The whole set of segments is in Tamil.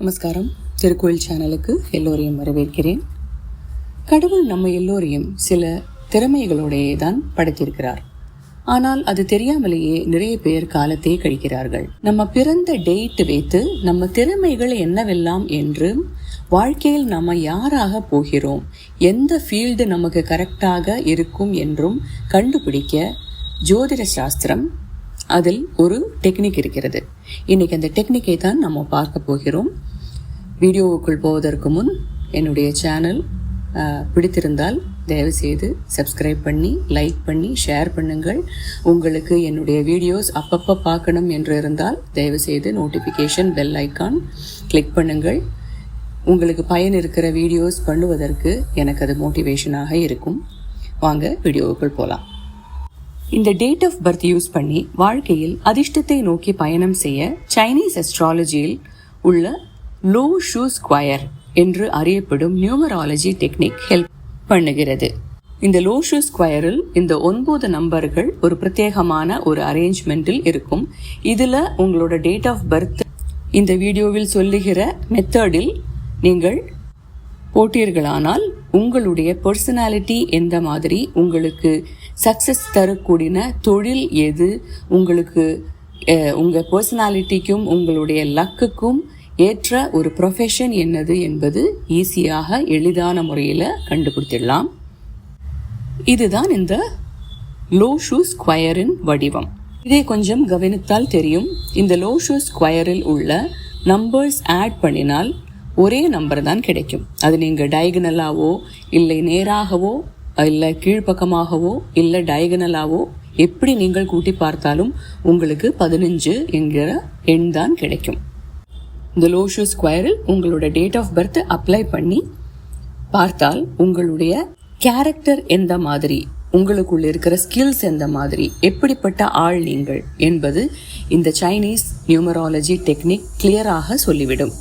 நமஸ்காரம். திருக்கோயில் சேனலுக்கு எல்லோரையும் வரவேற்கிறேன். கடவுள் நம்ம எல்லோரையும் சில திறமைகளோடையே தான் படைத்திருக்கிறார். ஆனால் அது தெரியாமலேயே நிறைய பேர் காலத்தை கழிக்கிறார்கள். நம்ம பிறந்த டேட் வைத்து நம்ம திறமைகள் என்னவெல்லாம் என்றும் வாழ்க்கையில் நம்ம யாராக போகிறோம்? எந்த ஃபீல்டு நமக்கு கரெக்டாக இருக்கும் என்றும் கண்டுபிடிக்க ஜோதிட சாஸ்திரம் அதில் ஒரு டெக்னிக் இருக்கிறது. இன்னைக்கு அந்த டெக்னிக்கை தான் நம்ம பார்க்க போகிறோம். வீடியோவுக்குள் போவதற்கு முன் என்னுடைய சேனல் பிடித்திருந்தால் தயவுசெய்து சப்ஸ்கிரைப் பண்ணி லைக் பண்ணி ஷேர் பண்ணுங்கள். உங்களுக்கு என்னுடைய வீடியோஸ் அப்பப்போ பார்க்கணும் என்று இருந்தால் தயவுசெய்து நோட்டிஃபிகேஷன் பெல் ஐக்கான் கிளிக் பண்ணுங்கள். உங்களுக்கு பயன் இருக்கிற வீடியோஸ் பண்ணுவதற்கு எனக்கு அது மோட்டிவேஷனாக இருக்கும். வாங்க வீடியோவுக்குள் போகலாம் இந்த டேட் ஆஃப் பர்த் யூஸ் பண்ணி வாழ்க்கையில் அதிர்ஷ்டத்தை நோக்கி பயணம் செய்ய சைனீஸ் அஸ்ட்ராலஜியில் உள்ள லோ ஷூ ஸ்கொயர் என்று அறியப்படும் நியூமராலஜி டெக்னிக் ஹெல்ப் பண்ணுகிறது. இந்த லோ ஷூ ஸ்கொயரில் இந்த ஒன்பது நம்பர்கள் ஒரு பிரத்யேகமான ஒரு அரேஞ்ச்மெண்ட்டில் இருக்கும். இதில் உங்களோட டேட் ஆஃப் பர்த் இந்த வீடியோவில் சொல்லுகிற மெத்தடில் நீங்கள் போட்டீர்களானால் உங்களுடைய பர்சனாலிட்டி எந்த மாதிரி உங்களுக்கு சக்சஸ் தரக்கூடிய தொழில் எது உங்களுக்கு உங்கள் பர்சனாலிட்டிக்கும் உங்களுடைய லக்குக்கும் ஏற்ற ஒரு ப்ரொஃபஷன் என்னது என்பது ஈஸியாக எளிதான முறையில் கண்டுபிடிச்சிடலாம். இதுதான் இந்த லோ ஷூ ஸ்கொயரின் வடிவம். இதை கொஞ்சம் கவனித்தால் தெரியும். இந்த லோ ஷூ ஸ்கொயரில் உள்ள நம்பர்ஸ் ஆட் பண்ணினால் ஒரே நம்பர் தான் கிடைக்கும். அது நீங்கள் டயகனலாவோ இல்லை நேராகவோ இல்லை கீழ்ப்பக்கமாகவோ இல்லை டயகனலாவோ எப்படி நீங்கள் கூட்டி பார்த்தாலும் உங்களுக்கு பதினஞ்சு என்கிற எண் தான் கிடைக்கும். இந்த லோஷோ ஸ்கொயரில் உங்களோட டேட் ஆஃப் பர்த் அப்ளை பண்ணி பார்த்தால் உங்களுடைய கேரக்டர் எந்த மாதிரி உங்களுக்குள்ள இருக்கிற ஸ்கில்ஸ் எந்த மாதிரி எப்படிப்பட்ட ஆள் நீங்கள் என்பது இந்த சைனீஸ் நியூமராலஜி டெக்னிக் கிளியராக சொல்லிவிடும்.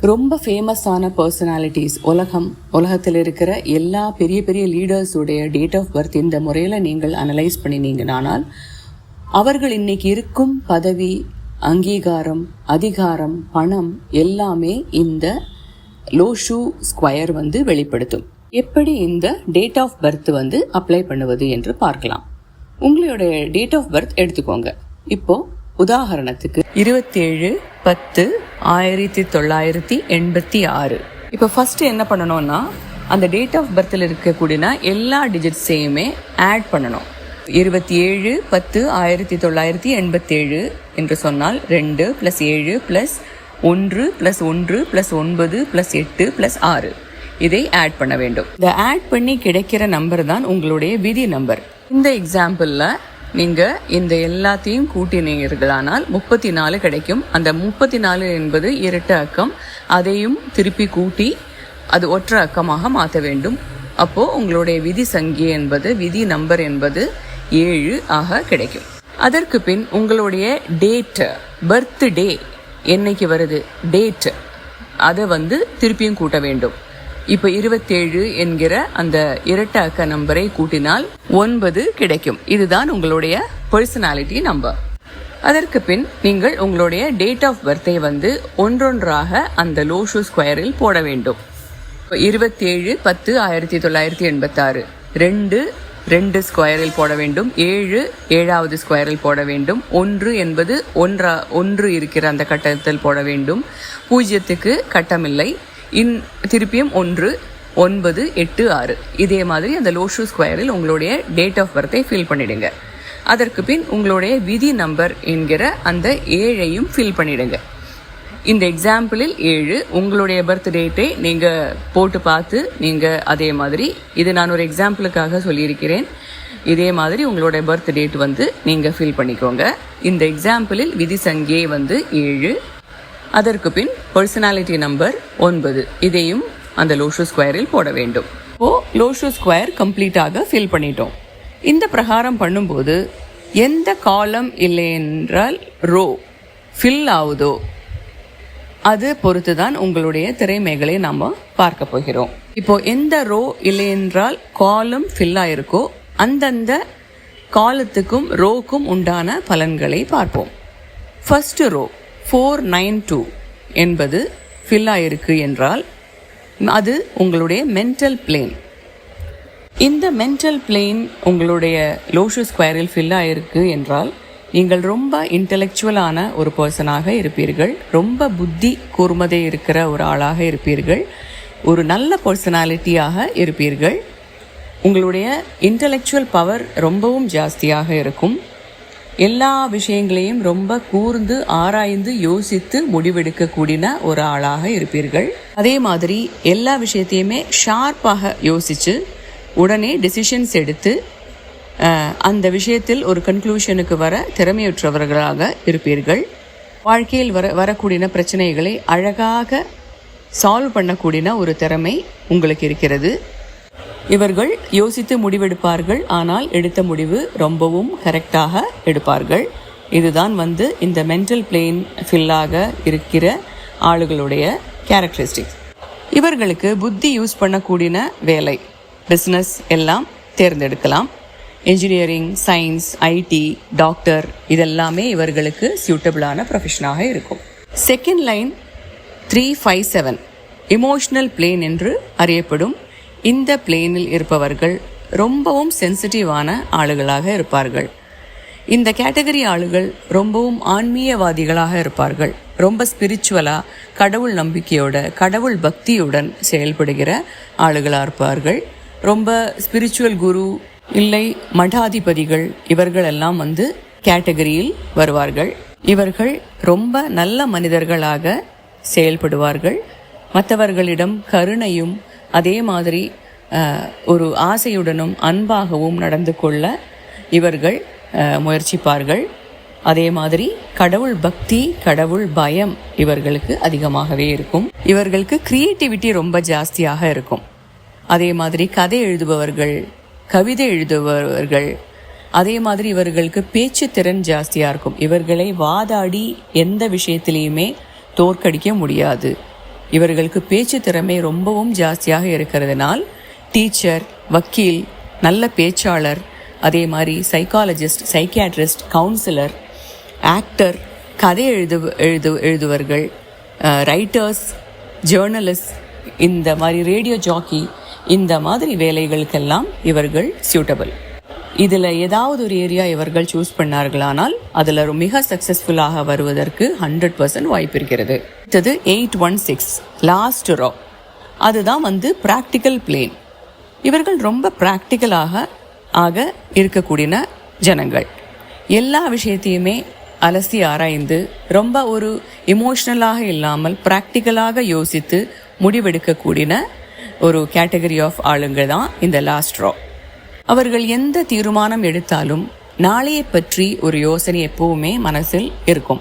ரொம்ப ஃபேமஸான பர்சனாலிட்டிஸ் உலகம் உலகத்தில் இருக்கிற எல்லா பெரிய பெரிய லீடர்ஸுடைய டேட் ஆஃப் பர்த் இந்த முறையில் நீங்கள் அனலைஸ் பண்ணினீங்கனானால் அவர்கள் இன்னைக்கு இருக்கும் பதவி அங்கீகாரம் அதிகாரம் பணம் எல்லாமே இந்த லோ ஷூ ஸ்கொயர் வந்து வெளிப்படுத்தும். எப்படி இந்த டேட் ஆஃப் பர்த் வந்து அப்ளை பண்ணுவது என்று பார்க்கலாம். உங்களுடைய டேட் ஆஃப் பர்த் எடுத்துக்கோங்க. இப்போ உதாரணத்துக்கு இருபத்தேழு பத்து ஆயிரத்தி தொள்ளாயிரத்தி எண்பத்தி ஆறு. இப்போ ஃபர்ஸ்ட் என்ன பண்ணணும்னா அந்த டேட் ஆஃப் பர்த்தில் இருக்கக்கூடிய எல்லா டிஜிட்ஸையுமே ஆட் பண்ணணும். இருபத்தி ஏழு பத்து ஆயிரத்தி தொள்ளாயிரத்தி எண்பத்தேழு என்று சொன்னால் ரெண்டு ப்ளஸ் ஏழு ப்ளஸ் ஒன்று ப்ளஸ் ஒன்று ப்ளஸ் ஒன்பது ப்ளஸ் எட்டு ப்ளஸ் ஆறு. இதை ஆட் பண்ண வேண்டும். இந்த ஆட் பண்ணி கிடைக்கிற நம்பர் தான் உங்களுடைய விதி நம்பர் இந்த எக்ஸாம்பிளில் நீங்கள் இந்த எல்லாத்தையும் கூட்டினீர்களானால் முப்பத்தி நாலு கிடைக்கும். அந்த முப்பத்தி நாலு என்பது இரட்ட அக்கம். அதையும் திருப்பி கூட்டி அது ஒற்றை அக்கமாக மாற்ற வேண்டும். அப்போது உங்களுடைய விதி சங்கி என்பது விதி நம்பர் என்பது ஏழு ஆக கிடைக்கும். அதற்கு பின் உங்களுடைய டேட் பர்த்டே என்னைக்கு வருது? டேட்டு அதை வந்து திருப்பியும் கூட்ட வேண்டும். இப்போ இருபத்தேழு என்கிற அந்த இரட்ட அக்க நம்பரை கூட்டினால் ஒன்பது கிடைக்கும். இதுதான் உங்களுடைய பர்சனாலிட்டி நம்பர் அதற்கு பின் நீங்கள் உங்களுடைய டேட் ஆஃப் பர்த்தை வந்து ஒன்றொன்றாக அந்த லோஷு ஸ்கொயரில் போட வேண்டும். இருபத்தேழு பத்து ஆயிரத்தி தொள்ளாயிரத்தி எண்பத்தாறு. ரெண்டு ரெண்டு ஸ்கொயரில் போட வேண்டும். ஏழு ஏழாவது ஸ்கொயரில் போட வேண்டும். ஒன்று என்பது ஒன்றா ஒன்று இருக்கிற அந்த கட்டத்தில் போட வேண்டும். பூஜ்ஜியத்துக்கு கட்டமில்லை. இன் திருப்பியும் ஒன்று ஒன்பது எட்டு ஆறு. இதே மாதிரி அந்த லோஷு ஸ்கொயரில் உங்களுடைய டேட் ஆஃப் பர்த்தை ஃபில் பண்ணிடுங்க. அதற்கு பின் உங்களுடைய விதி நம்பர் என்கிற அந்த ஏழையும் ஃபில் பண்ணிடுங்க. இந்த எக்ஸாம்பிளில் ஏழு உங்களுடைய பர்த் டேட்டை நீங்கள் போட்டு பார்த்து நீங்கள் அதே மாதிரி இது நான் ஒரு எக்ஸாம்பிளுக்காக சொல்லியிருக்கிறேன். இதே மாதிரி உங்களுடைய பர்த் டேட் வந்து நீங்கள் ஃபில் பண்ணிக்கோங்க. இந்த எக்ஸாம்பிளில் விதி சங்கே வந்து ஏழு அதற்கு பின் பர்சனாலிட்டி நம்பர் ஒன்பது. இதையும் அந்த லோஷு ஸ்கொயரில் போட வேண்டும். ஓ லோஷு ஸ்கொயர் கம்ப்ளீட்டாக ஃபில் பண்ணிட்டோம். இந்த பிரகாரம் பண்ணும்போது எந்த காலம் இல்லை என்றால் ரோ ஃபில் ஆகுதோ அது பொறுத்து தான் உங்களுடைய திரைமைகளை நாம் பார்க்க போகிறோம். இப்போ எந்த ரோ இல்லை என்றால் காலம் ஃபில் ஆயிருக்கோ அந்தந்த காலத்துக்கும் ரோக்கும் உண்டான பலன்களை பார்ப்போம். First row four nine two என்பது ஃபில் ஆயிருக்கு என்றால் அது உங்களுடைய மென்டல் பிளேன் இந்த மென்டல் பிளேன் உங்களுடைய லோஷு ஸ்கொயரில் ஃபில் ஆயிருக்கு என்றால் நீங்கள் ரொம்ப இன்டலெக்சுவலான ஒரு பர்சனாக இருப்பீர்கள். ரொம்ப புத்தி கூர்மதே இருக்கிற ஒரு ஆளாக இருப்பீர்கள். ஒரு நல்ல பர்சனாலிட்டியாக இருப்பீர்கள். உங்களுடைய இன்டலெக்சுவல் பவர் ரொம்பவும் ஜாஸ்தியாக இருக்கும். எல்லா விஷயங்களையும் ரொம்ப கூர்ந்து ஆராய்ந்து யோசித்து முடிவெடுக்கக்கூடிய ஒரு ஆளாக இருப்பீர்கள். அதே மாதிரி எல்லா விஷயத்தையுமே ஷார்ப்பாக யோசித்து உடனே டெசிஷன்ஸ் எடுத்து அந்த விஷயத்தில் ஒரு கன்க்ளூஷனுக்கு வர திறமையுற்றவர்களாக இருப்பீர்கள். வாழ்க்கையில் வர வரக்கூடிய பிரச்சனைகளை அழகாக சால்வ் பண்ணக்கூடிய ஒரு திறமை உங்களுக்கு இருக்கிறது. இவர்கள் யோசித்து முடிவெடுப்பார்கள் ஆனால் எடுத்த முடிவு ரொம்பவும் கரெக்டாக எடுப்பார்கள். இதுதான் வந்து இந்த மென்டல் பிளேன் ஃபில்லாக இருக்கிற ஆளுகளுடைய கேரக்டரிஸ்டிக்ஸ் இவர்களுக்கு புத்தி யூஸ் பண்ணக்கூடிய வேலை பிஸ்னஸ் எல்லாம் தேர்ந்தெடுக்கலாம். இன்ஜினியரிங் சயின்ஸ் ஐடி டாக்டர் இதெல்லாமே இவர்களுக்கு சூட்டபிளான ப்ரொஃபஷனாக இருக்கும். Second line three five seven emotional plane என்று அறியப்படும். இந்த பிளேனில் இருப்பவர்கள் ரொம்பவும் சென்சிட்டிவான ஆளுகளாக இருப்பார்கள். இந்த கேட்டகரி ஆளுகள் ரொம்பவும் ஆன்மீகவாதிகளாக இருப்பார்கள். ரொம்ப ஸ்பிரிச்சுவலாக கடவுள் நம்பிக்கையோட கடவுள் பக்தியுடன் செயல்படுகிற ஆளுகளாக இருப்பார்கள். ரொம்ப ஸ்பிரிச்சுவல் குரு இல்லை மடாதிபதிகள் இவர்கள் எல்லாம் வந்து கேட்டகரியில் வருவார்கள். இவர்கள் ரொம்ப நல்ல மனிதர்களாக செயல்படுவார்கள். மற்றவர்களிடம் கருணையும் அதே மாதிரி ஒரு ஆசையுடனும் அன்பாகவும் நடந்து கொள்ள இவர்கள் முயற்சிப்பார்கள். அதே மாதிரி கடவுள் பக்தி கடவுள் பயம் இவர்களுக்கு அதிகமாகவே இருக்கும். இவர்களுக்கு கிரியேட்டிவிட்டி ரொம்ப ஜாஸ்தியாக இருக்கும். அதே மாதிரி கதை எழுதுபவர்கள் கவிதை எழுதுபவர்கள் அதே மாதிரி இவர்களுக்கு பேச்சு திறன் ஜாஸ்தியாக இருக்கும். இவர்களை வாதாடி எந்த விஷயத்திலையுமே தோற்கடிக்க முடியாது. இவர்களுக்கு பேச்சு திறமை ரொம்பவும் ஜாஸ்தியாக இருக்கிறதுனால் டீச்சர் வக்கீல் நல்ல பேச்சாளர் அதே மாதிரி சைக்காலஜிஸ்ட் சைக்கியாட்ரிஸ்ட் கவுன்சிலர் ஆக்டர் கதை எழுது எழுது எழுதுவர்கள் ரைட்டர்ஸ் ஜேர்னலிஸ்ட் இந்த மாதிரி ரேடியோ ஜாக்கி இந்த மாதிரி வேலைகளுக்கெல்லாம் இவர்கள் சூட்டபிள் இதில் ஏதாவது ஒரு ஏரியா இவர்கள் சூஸ் பண்ணார்களானால் அதில் மிக சக்ஸஸ்ஃபுல்லாக வருவதற்கு ஹண்ட்ரட் பர்சன்ட் வாய்ப்பு இருக்கிறது. அடுத்தது eight one six last row அதுதான் வந்து ப்ராக்டிக்கல் பிளேன் இவர்கள் ரொம்ப ப்ராக்டிக்கலாக ஆக இருக்கக்கூடிய ஜனங்கள். எல்லா விஷயத்தையுமே அலசி ஆராய்ந்து ரொம்ப ஒரு இமோஷ்னலாக இல்லாமல் ப்ராக்டிக்கலாக யோசித்து முடிவெடுக்கக்கூடிய ஒரு கேட்டகரி ஆஃப் ஆளுங்க தான் இந்த லாஸ்ட் ரா அவர்கள் எந்த தீர்மானம் எடுத்தாலும் நாளையை பற்றி ஒரு யோசனை எப்பவுமே மனசில் இருக்கும்.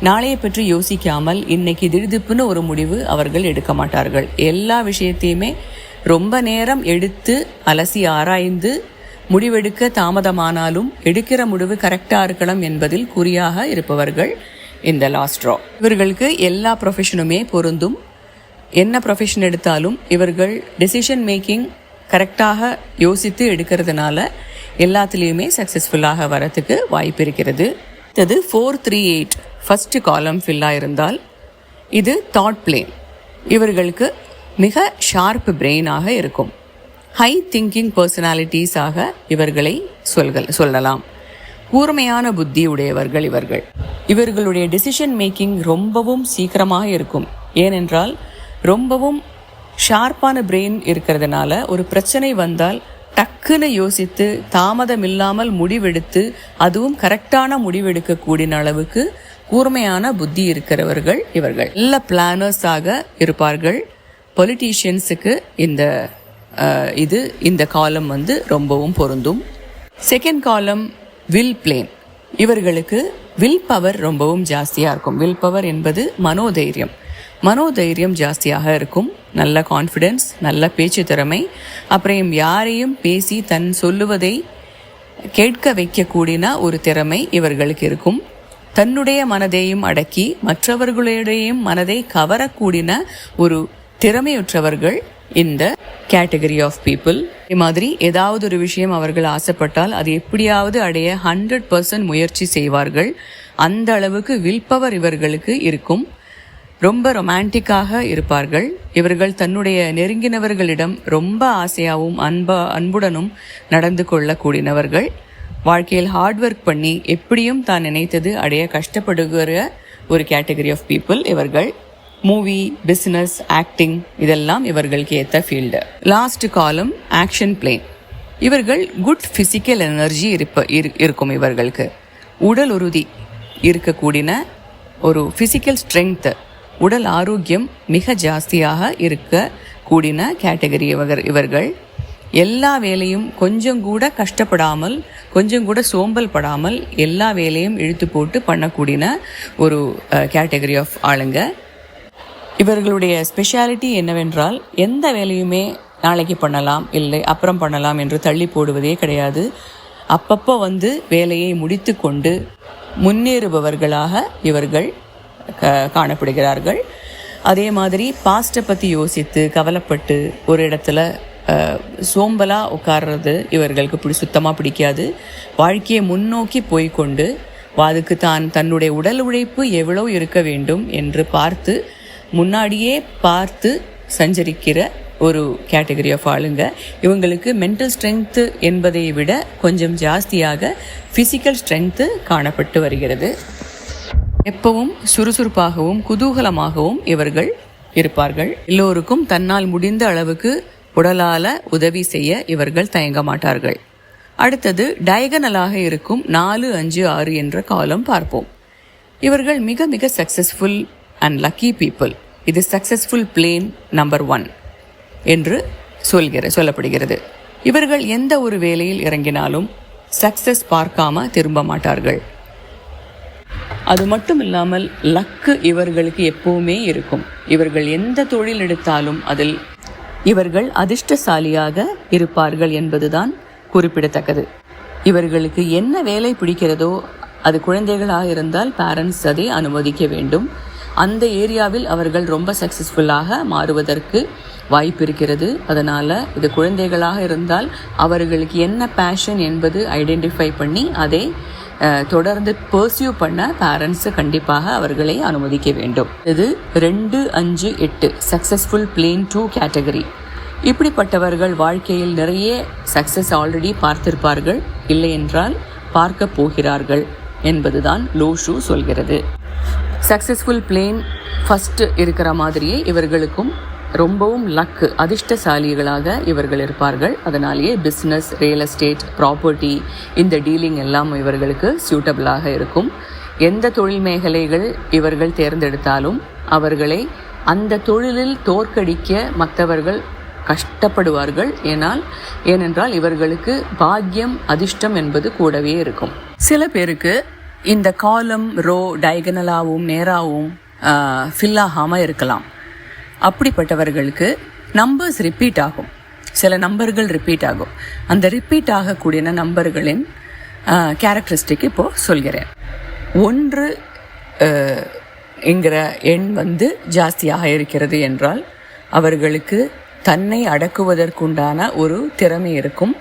நாளையை பற்றி யோசிக்காமல் இன்னைக்கு திடுதிப்புன்னு ஒரு முடிவு அவர்கள் எடுக்க மாட்டார்கள். எல்லா விஷயத்தையுமே ரொம்ப நேரம் எடுத்து அலசி ஆராய்ந்து முடிவெடுக்க தாமதமானாலும் எடுக்கிற முடிவு கரெக்டாக இருக்கலாம் என்பதில் குறியாக இருப்பவர்கள் இந்த லாஸ்ட் ரா இவர்களுக்கு எல்லா ப்ரொஃபஷனுமே பொருந்தும். என்ன ப்ரொஃபஷன் எடுத்தாலும் இவர்கள் டெசிஷன் மேக்கிங் கரெக்டாக யோசித்து எடுக்கிறதுனால எல்லாத்துலேயுமே சக்ஸஸ்ஃபுல்லாக வரத்துக்கு வாய்ப்பு இருக்கிறது. இது ஃபோர் த்ரீ எயிட் ஃபஸ்ட்டு காலம் ஃபில்லாக இருந்தால் இது தாட் பிளேன் இவர்களுக்கு மிக ஷார்ப் பிரெயினாக இருக்கும். ஹை திங்கிங் பர்சனாலிட்டிஸாக இவர்களை சொல்கள் சொல்லலாம். கூர்மையான புத்தி உடையவர்கள் இவர்கள். இவர்களுடைய டெசிஷன் மேக்கிங் ரொம்பவும் சீக்கிரமாக இருக்கும். ஏனென்றால் ரொம்பவும் ஷார்ப்பான பிரெயின் இருக்கிறதுனால ஒரு பிரச்சனை வந்தால் டக்குன்னு யோசித்து தாமதம் இல்லாமல் முடிவெடுத்து அதுவும் கரெக்டான முடிவெடுக்கக்கூடிய அளவுக்கு கூர்மையான புத்தி இருக்கிறவர்கள் இவர்கள். நல்ல பிளானர்ஸாக இருப்பார்கள். பொலிட்டீஷியன்ஸுக்கு இந்த இது இந்த காலம் வந்து ரொம்பவும் பொருந்தும். செகண்ட் காலம் வில் பிளேன் இவர்களுக்கு வில் பவர் ரொம்பவும் ஜாஸ்தியாக இருக்கும். வில் பவர் என்பது மனோதைரியம். மனோதைரியம் ஜாஸ்தியாக இருக்கும். நல்ல கான்ஃபிடென்ஸ் நல்ல பேச்சு திறமை. அப்புறம் யாரையும் பேசி தன் சொல்லுவதை கேட்க வைக்கக்கூடிய ஒரு திறமை இவர்களுக்கு இருக்கும். தன்னுடைய மனதையும் அடக்கி மற்றவர்களுடையும் மனதை கவரக்கூடிய ஒரு திறமையுற்றவர்கள் இந்த கேட்டகரி ஆஃப் பீப்புள் இதே மாதிரி ஏதாவது ஒரு விஷயம் அவர்கள் ஆசைப்பட்டால் அது எப்படியாவது அடைய ஹண்ட்ரட் பர்சன்ட் முயற்சி செய்வார்கள். அந்த அளவுக்கு வில் பவர் இவர்களுக்கு இருக்கும். ரொம்ப ரொமான்டிக்காக இருப்பார்கள். இவர்கள் தன்னுடைய நெருங்கினவர்களிடம் ரொம்ப ஆசையாகவும் அன்பா அன்புடனும் நடந்து கொள்ளக்கூடியவர்கள் வாழ்க்கையில் ஹார்ட் ஒர்க் பண்ணி எப்படியும் தான் நினைத்தது அடைய கஷ்டப்படுகிற ஒரு கேட்டகரி ஆஃப் பீப்புள் இவர்கள். மூவி பிஸ்னஸ் ஆக்டிங் இதெல்லாம் இவர்களுக்கு ஏற்ற field last column action plane இவர்கள் குட் ஃபிசிக்கல் எனர்ஜி இருப்ப இரு- இருக்கும் இவர்களுக்கு. உடல் உறுதி இருக்கக்கூடியன ஒரு ஃபிசிக்கல் ஸ்ட்ரென்த்து உடல் ஆரோக்கியம் மிக ஜாஸ்தியாக இருக்க கூடின கேட்டகரி இவர் இவர்கள். எல்லா வேலையும் கொஞ்சம் கூட கஷ்டப்படாமல் கொஞ்சம் கூட சோம்பல் படாமல் எல்லா வேலையும் இழுத்து போட்டு பண்ணக்கூடின ஒரு கேட்டகரி ஆஃப் ஆளுங்க. இவர்களுடைய ஸ்பெஷாலிட்டி என்னவென்றால் எந்த வேலையுமே நாளைக்கு பண்ணலாம் இல்லை அப்புறம் பண்ணலாம் என்று தள்ளி போடுவதே கிடையாது. அப்பப்போ வந்து வேலையை முடித்து கொண்டு முன்னேறுபவர்களாக இவர்கள் காணப்படுகிறார்கள். அதே மாதிரி பாஸ்ட்டை பற்றி யோசித்து கவலைப்பட்டு ஒரு இடத்துல சோம்பலாக உட்கார்றது இவர்களுக்கு பிடி சுத்தமாக பிடிக்காது. வாழ்க்கையை முன்னோக்கி போய்கொண்டு அதுக்கு தான் தன்னுடைய உடல் உழைப்பு எவ்வளோ இருக்க வேண்டும் என்று பார்த்து முன்னாடியே பார்த்து சஞ்சரிக்கிற ஒரு கேட்டகரி ஆஃப் ஆளுங்க. இவங்களுக்கு மென்டல் ஸ்ட்ரென்த்து என்பதை விட கொஞ்சம் ஜாஸ்தியாக ஃபிசிக்கல் ஸ்ட்ரென்த்து காணப்பட்டு வருகிறது. எப்பவும் சுறுசுறுப்பாகவும் குதூகலமாகவும் இவர்கள் இருப்பார்கள். எல்லோருக்கும் தன்னால் முடிந்த அளவுக்கு உடலால உதவி செய்ய இவர்கள் தயங்க மாட்டார்கள். அடுத்தது டயகனலாக இருக்கும் நாலு அஞ்சு ஆறு என்ற காலம் பார்ப்போம். இவர்கள் மிக மிக சக்சஸ்ஃபுல் அண்ட் லக்கி பீப்புள் இது சக்சஸ்ஃபுல் பிளேன் நம்பர் ஒன் என்று சொல்கிற சொல்லப்படுகிறது. இவர்கள் எந்த ஒரு வேலையில் இறங்கினாலும் சக்சஸ் பார்க்காம திரும்ப மாட்டார்கள். அது மட்டும் இல்லாமல் லக்கு இவர்களுக்கு எப்பவுமே இருக்கும். இவர்கள் எந்த தொழில் எடுத்தாலும் அதில் இவர்கள் அதிர்ஷ்டசாலியாக இருப்பார்கள் என்பதுதான் குறிப்பிடத்தக்கது. இவர்களுக்கு என்ன வேலை பிடிக்கிறதோ அது குழந்தைகளாக இருந்தால் பேரண்ட்ஸ் அதை அனுமதிக்க வேண்டும். அந்த ஏரியாவில் அவர்கள் ரொம்ப சக்ஸஸ்ஃபுல்லாக மாறுவதற்கு வாய்ப்பு இருக்கிறது. அதனால் இது குழந்தைகளாக இருந்தால் அவர்களுக்கு என்ன பேஷன் என்பது ஐடென்டிஃபை பண்ணி அதை தொடர்ந்து பர்சியூ பண்ண பேரண்ட்ஸு கண்டிப்பாக அவர்களை அனுமதிக்க வேண்டும். இது ரெண்டு அஞ்சு எட்டு சக்ஸஸ்ஃபுல் பிளேன் டூ கேட்டகரி இப்படிப்பட்டவர்கள் வாழ்க்கையில் நிறைய சக்ஸஸ் ஆல்ரெடி பார்த்திருப்பார்கள். இல்லை என்றால் பார்க்க போகிறார்கள் என்பதுதான் லோஷு சொல்கிறது. சக்ஸஸ்ஃபுல் பிளேன் ஃபஸ்ட்டு இருக்கிற மாதிரியே இவர்களுக்கும் ரொம்பவும் லக்கு அதிர்ஷ்டசாலிகளாக இவர்கள் இருப்பார்கள். அதனாலேயே பிஸ்னஸ் ரியல் எஸ்டேட் ப்ராப்பர்ட்டி இந்த டீலிங் எல்லாம் இவர்களுக்கு சூட்டபிளாக இருக்கும். எந்த தொழில் மேகலைகள் இவர்கள் தேர்ந்தெடுத்தாலும் அவர்களை அந்த தொழிலில் தோற்கடிக்க மற்றவர்கள் கஷ்டப்படுவார்கள். ஏனால் ஏனென்றால் இவர்களுக்கு பாக்கியம் அதிர்ஷ்டம் என்பது கூடவே இருக்கும். சில பேருக்கு இந்த காலம் ரோ டயகனலாகவும் நேராகவும் ஃபில் ஆகாமல் இருக்கலாம். அப்படிப்பட்டவர்களுக்கு நம்பர்ஸ் ரிப்பீட் ஆகும். சில நம்பர்கள் ரிப்பீட் ஆகும். அந்த ரிப்பீட் ஆகக்கூடிய நம்பர்களின் கேரக்டரிஸ்டிக் இப்போ சொல்கிறேன். ஒன்று என்கிற எண் வந்து ஜாஸ்தியாக இருக்கிறது என்றால் அவர்களுக்கு தன்னை அடக்குவதற்குண்டான ஒரு திறமை இருக்கும்.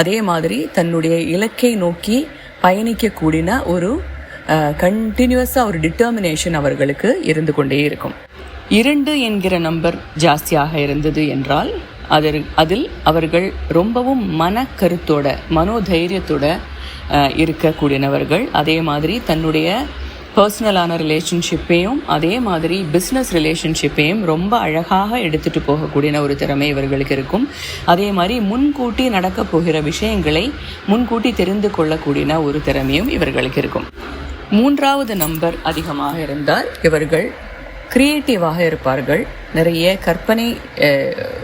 அதே மாதிரி தன்னுடைய இலக்கை நோக்கி பயணிக்கக்கூடின ஒரு கண்டினியூஸாக ஒரு டிட்டர்மினேஷன் அவர்களுக்கு இருந்து கொண்டே இருக்கும். இரண்டு என்கிற நம்பர் ஜாஸ்தியாக இருந்தது என்றால் அதில் அதில் அவர்கள் ரொம்பவும் மனக்கருத்தோட மனோதைரியத்தோட அஹ், இருக்கக்கூடியனவர்கள். அதே மாதிரி தன்னுடைய பர்சனலான ரிலேஷன்ஷிப்பையும் அதே மாதிரி பிஸ்னஸ் ரிலேஷன்ஷிப்பையும் ரொம்ப அழகாக எடுத்துகிட்டு போகக்கூடிய ஒரு திறமை இவர்களுக்கு இருக்கும். அதே மாதிரி முன்கூட்டி நடக்கப் போகிற விஷயங்களை முன்கூட்டி தெரிந்து கொள்ளக்கூடிய ஒரு திறமையும் இவர்களுக்கு இருக்கும். மூன்றாவது நம்பர் அதிகமாக இருந்தால் இவர்கள் க்ரியேட்டிவாக இருப்பார்கள். நிறைய கற்பனை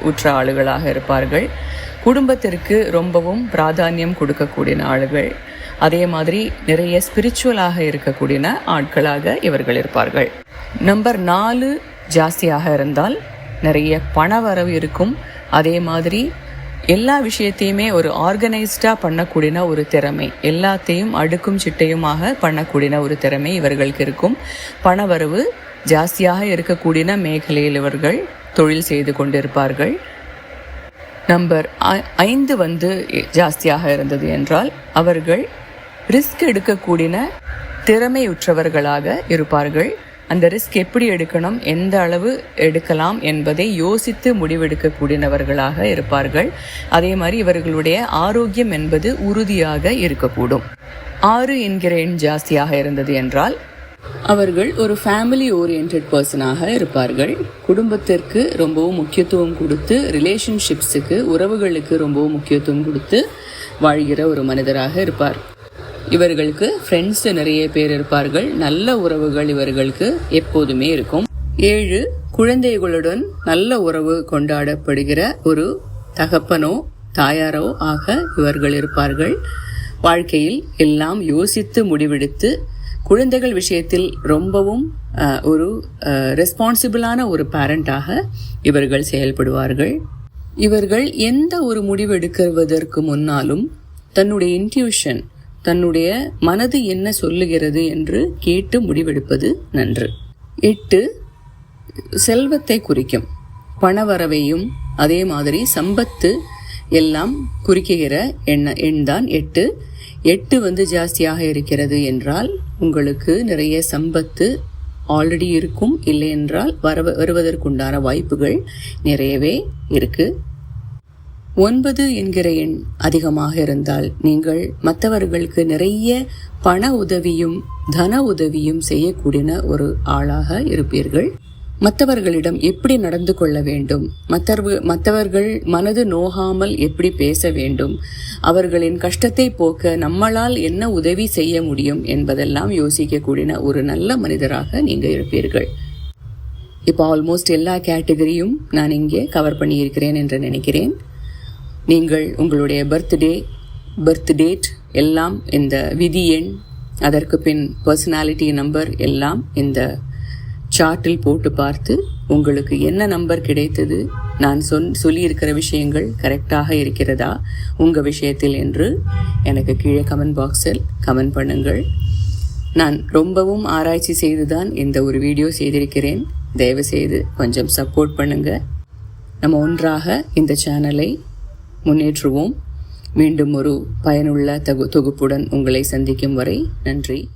உற்ற ஆளுகளாக இருப்பார்கள். குடும்பத்திற்கு ரொம்பவும் பிராதானியம் கொடுக்கக்கூடிய ஆளுகள். அதே மாதிரி நிறைய ஸ்பிரிச்சுவலாக இருக்கக்கூடிய ஆட்களாக இவர்கள் இருப்பார்கள். நம்பர் நாலு ஜாஸ்தியாக இருந்தால் நிறைய பண வரவு இருக்கும். அதே மாதிரி எல்லா விஷயத்தையுமே ஒரு ஆர்கனைஸ்டாக பண்ணக்கூடிய ஒரு திறமை. எல்லாத்தையும் அடுக்கும் சிட்டையுமாக பண்ணக்கூடிய ஒரு திறமை இவர்களுக்கு இருக்கும். பணவரவு ஜாஸ்தியாக இருக்கக்கூடிய மேகலையில் இவர்கள் தொழில் செய்து கொண்டிருப்பார்கள். நம்பர் ஐந்து வந்து ஜாஸ்தியாக இருந்தது என்றால் அவர்கள் ரிஸ்க் எடுக்கக்கூடிய திறமையுற்றவர்களாக இருப்பார்கள். அந்த ரிஸ்க் எப்படி எடுக்கணும் எந்த அளவு எடுக்கலாம் என்பதை யோசித்து முடிவெடுக்கக்கூடியவர்களாக இருப்பார்கள். அதே மாதிரி இவர்களுடைய ஆரோக்கியம் என்பது உறுதியாக இருக்கக்கூடும். ஆறு என்கிற எண் ஜாஸ்தியாக இருந்தது என்றால் அவர்கள் ஒரு ஃபேமிலி ஓரியன்ட் பர்சனாக இருப்பார்கள். குடும்பத்திற்கு ரொம்பவும் முக்கியத்துவம் கொடுத்து ரிலேஷன்ஷிப்ஸுக்கு உறவுகளுக்கு ரொம்பவும் முக்கியத்துவம் கொடுத்து வாழ்கிற ஒரு மனிதராக இருப்பார். இவர்களுக்கு ஃப்ரெண்ட்ஸ் நிறைய பேர் இருப்பார்கள். நல்ல உறவுகள் இவர்களுக்கு எப்போதுமே இருக்கும். ஏழு குழந்தைகளுடன் நல்ல உறவு கொண்டாடப்படுகிற ஒரு தகப்பனோ தாயாரோ ஆக இவர்கள் இருப்பார்கள். வாழ்க்கையில் எல்லாம் யோசித்து முடிவெடுத்து குழந்தைகள் விஷயத்தில் ரொம்பவும் ஒரு ரெஸ்பான்சிபிளான ஒரு பேரண்டாக இவர்கள் செயல்படுவார்கள். இவர்கள் எந்த ஒரு முடிவெடுக்குவதற்கு முன்னாலும் தன்னுடைய இன்ட்யூஷன் தன்னுடைய மனது என்ன சொல்லுகிறது என்று கேட்டு முடிவெடுப்பது நன்று. எட்டு செல்வத்தை குறிக்கும். பணவரவையும் அதே மாதிரி சம்பத்து எல்லாம் குறிக்கிற எண்ண எண் தான் எட்டு. எட்டு வந்து ஜாஸ்தியாக இருக்கிறது என்றால் உங்களுக்கு நிறைய சம்பத்து ஆல்ரெடி இருக்கும். இல்லை என்றால் வர வருவதற்குண்டான வாய்ப்புகள் நிறையவே இருக்குது ஒன்பது என்கிற எண் அதிகமாக இருந்தால் நீங்கள் மற்றவர்களுக்கு நிறைய பண உதவியும் தன உதவியும் செய்யக்கூடிய ஒரு ஆளாக இருப்பீர்கள். மற்றவர்களிடம் எப்படி நடந்து கொள்ள வேண்டும்? மற்றவர்கள் மற்றவர்கள் மனது நோகாமல் எப்படி பேச வேண்டும்? அவர்களின் கஷ்டத்தை போக்க நம்மளால் என்ன உதவி செய்ய முடியும் என்பதெல்லாம் யோசிக்கக்கூடிய ஒரு நல்ல மனிதராக நீங்கள் இருப்பீர்கள். இப்போ ஆல்மோஸ்ட் எல்லா கேட்டகரியும் நான் இங்கே கவர் பண்ணியிருக்கிறேன் என்று நினைக்கிறேன். நீங்கள் உங்களுடைய பர்த்டே பர்த் டேட் எல்லாம் இந்த விதி எண் அதற்கு பின் பர்சனாலிட்டி நம்பர் எல்லாம் இந்த சார்ட்டில் போட்டு பார்த்து உங்களுக்கு என்ன நம்பர் கிடைத்தது நான் சொன் சொல்லியிருக்கிற விஷயங்கள் கரெக்டாக இருக்கிறதா உங்கள் விஷயத்தில் என்று எனக்கு கீழே கமெண்ட் பாக்ஸில் கமெண்ட் பண்ணுங்கள். நான் ரொம்பவும் ஆராய்ச்சி செய்து தான் இந்த ஒரு வீடியோ செய்திருக்கிறேன். தயவுசெய்து கொஞ்சம் சப்போர்ட் பண்ணுங்கள் நம்ம ஒன்றாக இந்த சேனலை முன்னேற்றுவோம். மீண்டும் ஒரு பயனுள்ள தொகுப்புடன் உங்களை சந்திக்கும் வரை நன்றி.